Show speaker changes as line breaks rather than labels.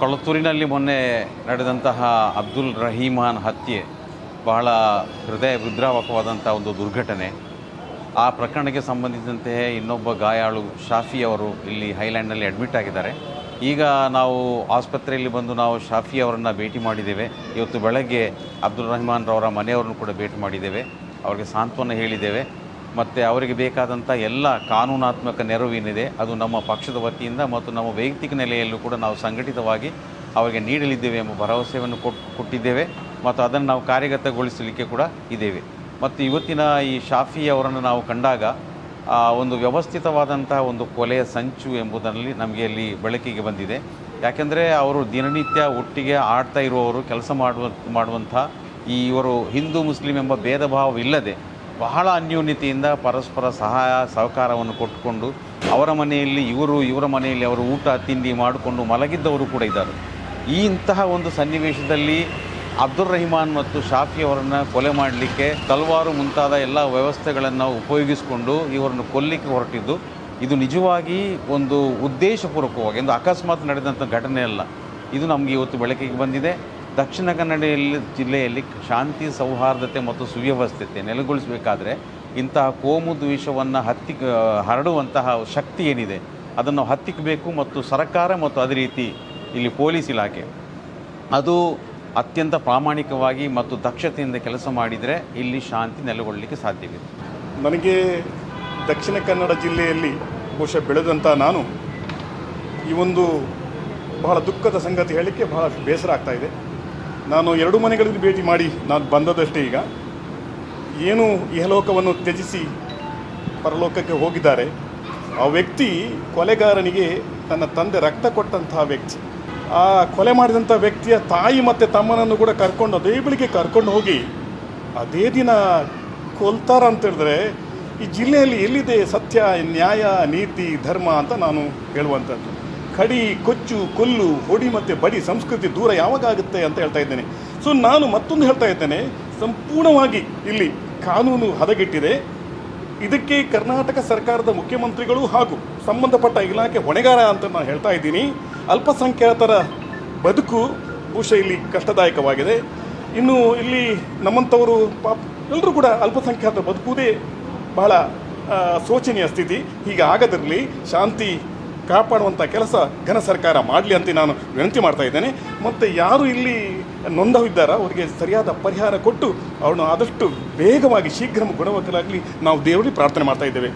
ಕೊಳತೂರಿನಲ್ಲಿ ಮೊನ್ನೆ ನಡೆದಂತಹ ಅಬ್ದುಲ್ ರಹೀಮಾನ್ ಹತ್ಯೆ ಬಹಳ ಹೃದಯ ರುದ್ರಾವಕವಾದಂಥ ಒಂದು ದುರ್ಘಟನೆ. ಆ ಪ್ರಕರಣಕ್ಕೆ ಸಂಬಂಧಿಸಿದಂತೆ ಇನ್ನೊಬ್ಬ ಗಾಯಾಳು ಶಾಫಿ ಅವರು ಇಲ್ಲಿ ಹೈಲ್ಯಾಂಡ್ನಲ್ಲಿ ಅಡ್ಮಿಟ್ ಆಗಿದ್ದಾರೆ. ಈಗ ನಾವು ಆಸ್ಪತ್ರೆಯಲ್ಲಿ ಬಂದು ನಾವು ಶಾಫಿ ಅವರನ್ನು ಭೇಟಿ ಮಾಡಿದ್ದೇವೆ. ಇವತ್ತು ಬೆಳಗ್ಗೆ ಅಬ್ದುಲ್ ರಹಮಾನ್ ಮನೆಯವರನ್ನು ಕೂಡ ಭೇಟಿ ಮಾಡಿದ್ದೇವೆ. ಅವರಿಗೆ ಸಾಂತ್ವನ ಹೇಳಿದ್ದೇವೆ. ಮತ್ತು ಅವರಿಗೆ ಬೇಕಾದಂಥ ಎಲ್ಲ ಕಾನೂನಾತ್ಮಕ ನೆರವೇನಿದೆ ಅದು ನಮ್ಮ ಪಕ್ಷದ ವತಿಯಿಂದ ಮತ್ತು ನಮ್ಮ ವೈಯಕ್ತಿಕ ನೆಲೆಯಲ್ಲೂ ಕೂಡ ನಾವು ಸಂಘಟಿತವಾಗಿ ಅವರಿಗೆ ನೀಡಲಿದ್ದೇವೆ ಎಂಬ ಭರವಸೆಯನ್ನು ಕೊಟ್ಟು ಕೊಟ್ಟಿದ್ದೇವೆ ಮತ್ತು ಅದನ್ನು ನಾವು ಕಾರ್ಯಗತಗೊಳಿಸಲಿಕ್ಕೆ ಕೂಡ ಇದ್ದೇವೆ. ಮತ್ತು ಇವತ್ತಿನ ಈ ಶಾಫಿ ಅವರನ್ನು ನಾವು ಕಂಡಾಗ ಒಂದು ವ್ಯವಸ್ಥಿತವಾದಂತಹ ಒಂದು ಕೊಲೆಯ ಸಂಚು ಎಂಬುದರಲ್ಲಿ ನಮಗೆ ಅಲ್ಲಿ ಬೆಳಕಿಗೆ ಬಂದಿದೆ. ಯಾಕೆಂದರೆ ಅವರು ದಿನನಿತ್ಯ ಒಟ್ಟಿಗೆ ಆಡ್ತಾ ಇರುವವರು, ಕೆಲಸ ಮಾಡುವ ಮಾಡುವಂಥ ಈ ಇವರು ಹಿಂದೂ ಮುಸ್ಲಿಂ ಎಂಬ ಭೇದ ಭಾವವಿಲ್ಲದೆ ಬಹಳ ಅನ್ಯೋನ್ಯತೆಯಿಂದ ಪರಸ್ಪರ ಸಹಾಯ, ಸಹಕಾರವನ್ನು ಕೊಟ್ಟುಕೊಂಡು ಅವರ ಮನೆಯಲ್ಲಿ ಇವರು, ಇವರ ಮನೆಯಲ್ಲಿ ಅವರು ಊಟ, ತಿಂಡಿ ಮಾಡಿಕೊಂಡು ಮಲಗಿದ್ದವರು ಕೂಡ ಇದ್ದಾರೆ. ಈ ಇಂತಹ ಒಂದು ಸನ್ನಿವೇಶದಲ್ಲಿ ಅಬ್ದುಲ್ ರಹಿಮಾನ್ ಮತ್ತು ಶಾಫಿ ಅವರನ್ನು ಕೊಲೆ ಮಾಡಲಿಕ್ಕೆ ತಲವಾರು ಮುಂತಾದ ಎಲ್ಲ ವ್ಯವಸ್ಥೆಗಳನ್ನು ಉಪಯೋಗಿಸಿಕೊಂಡು ಇವರನ್ನು ಕೊಲ್ಲಿಕ್ಕೆ ಹೊರಟಿದ್ದು, ಇದು ನಿಜವಾಗಿ ಒಂದು ಉದ್ದೇಶಪೂರ್ವಕವಾಗಿ, ಒಂದು ಅಕಸ್ಮಾತ್ ನಡೆದಂಥ ಘಟನೆ ಅಲ್ಲ. ಇದು ನಮಗೆ ಇವತ್ತು ಬೆಳಕಿಗೆ ಬಂದಿದೆ. ದಕ್ಷಿಣ ಕನ್ನಡ ಜಿಲ್ಲೆಯಲ್ಲಿ ಶಾಂತಿ, ಸೌಹಾರ್ದತೆ ಮತ್ತು ಸುವ್ಯವಸ್ಥತೆ ನೆಲೆಗೊಳಿಸಬೇಕಾದ್ರೆ ಇಂತಹ ಕೋಮು ದ್ವೇಷವನ್ನು ಹತ್ತಿ ಹರಡುವಂತಹ ಶಕ್ತಿ ಏನಿದೆ, ಅದನ್ನು ಹತ್ತಿಕ್ಕಬೇಕು ಮತ್ತು ಸರ್ಕಾರ ಮತ್ತು ಅದೇ ರೀತಿ ಇಲ್ಲಿ ಪೊಲೀಸ್ ಇಲಾಖೆ. ಅದು ಅತ್ಯಂತ ಪ್ರಾಮಾಣಿಕವಾಗಿ ಮತ್ತು ದಕ್ಷತೆಯಿಂದ ಕೆಲಸ ಮಾಡಿದರೆ ಇಲ್ಲಿ ಶಾಂತಿ ನೆಲೆಗೊಳ್ಳಲಿಕ್ಕೆ ಸಾಧ್ಯವಿದೆ
ನನಗೆ ದಕ್ಷಿಣ ಕನ್ನಡ ಜಿಲ್ಲೆಯಲ್ಲಿ ಬಹುಶಃ ಬೆಳೆದಂಥ ನಾನು ಈ ಒಂದು ಬಹಳ ದುಃಖದ ಸಂಗತಿ ಹೇಳಲಿಕ್ಕೆ ಬಹಳ ಬೇಸರ ಆಗ್ತಾ ಇದೆ. ನಾನು ಎರಡು ಮನೆಗಳಲ್ಲಿ ಭೇಟಿ ಮಾಡಿ ನಾನು ಬಂದದಷ್ಟೇ ಈಗ. ಏನು ಇಹಲೋಕವನ್ನು ತ್ಯಜಿಸಿ ಪರಲೋಕಕ್ಕೆ ಹೋಗಿದ್ದಾರೆ, ಆ ವ್ಯಕ್ತಿ ಕೊಲೆಗಾರನಿಗೆ ತನ್ನ ತಂದೆ ರಕ್ತ ಕೊಟ್ಟಂತಹ ವ್ಯಕ್ತಿ. ಆ ಕೊಲೆ ಮಾಡಿದಂಥ ವ್ಯಕ್ತಿಯ ತಾಯಿ ಮತ್ತು ತಮ್ಮನನ್ನು ಕೂಡ ಕರ್ಕೊಂಡು, ಅದೇ ಬೆಳಿಗ್ಗೆ ಕರ್ಕೊಂಡು ಹೋಗಿ ಅದೇ ದಿನ ಕೊಲ್ತಾರ ಅಂತ ಹೇಳಿದ್ರೆ, ಈ ಜಿಲ್ಲೆಯಲ್ಲಿ ಎಲ್ಲಿದೆ ಸತ್ಯ, ನ್ಯಾಯ, ನೀತಿ, ಧರ್ಮ ಅಂತ ನಾನು ಹೇಳುವಂಥದ್ದು. ಕಡಿ, ಕೊಚ್ಚು, ಕೊಲ್ಲು, ಹೊಡಿ ಮತ್ತು ಬಡಿ ಸಂಸ್ಕೃತಿ ದೂರ ಯಾವಾಗ ಆಗುತ್ತೆ ಅಂತ ಹೇಳ್ತಾ ಇದ್ದೇನೆ. ಸೊ ನಾನು ಮತ್ತೊಂದು ಹೇಳ್ತಾ ಇದ್ದೇನೆ. ಸಂಪೂರ್ಣವಾಗಿ ಇಲ್ಲಿ ಕಾನೂನು ಹದಗೆಟ್ಟಿದೆ. ಇದಕ್ಕೆ ಕರ್ನಾಟಕ ಸರ್ಕಾರದ ಮುಖ್ಯಮಂತ್ರಿಗಳು ಹಾಗೂ ಸಂಬಂಧಪಟ್ಟ ಇಲಾಖೆ ಹೊಣೆಗಾರ ಅಂತ ನಾನು ಹೇಳ್ತಾ ಇದ್ದೀನಿ. ಅಲ್ಪಸಂಖ್ಯಾತರ ಬದುಕು ಬಹುಶಃ ಇಲ್ಲಿ ಕಷ್ಟದಾಯಕವಾಗಿದೆ. ಇನ್ನು ಇಲ್ಲಿ ನಮ್ಮಂಥವರು ಪಾಪ ಎಲ್ಲರೂ ಕೂಡ ಅಲ್ಪಸಂಖ್ಯಾತ ಬದುಕುವುದೇ ಬಹಳ ಶೋಚನೀಯ ಸ್ಥಿತಿ. ಹೀಗೆ ಆಗದಿರಲಿ ಶಾಂತಿ ಕಾಪಾಡುವಂಥ ಕೆಲಸ ಘನ ಸರ್ಕಾರ ಮಾಡಲಿ ಅಂತ ನಾನು ವಿನಂತಿ ಮಾಡ್ತಾ ಇದ್ದೇನೆ. ಮತ್ತು ಯಾರು ಇಲ್ಲಿ ನೊಂದವಿದ್ದಾರ ಅವರಿಗೆ ಸರಿಯಾದ ಪರಿಹಾರ ಕೊಟ್ಟು ಅವನು ಆದಷ್ಟು ಬೇಗವಾಗಿ ಶೀಘ್ರ ಗುಣವಂತರಾಗಲಿ ನಾವು ದೇವರಲ್ಲಿ ಪ್ರಾರ್ಥನೆ ಮಾಡ್ತಾ ಇದ್ದೇವೆ.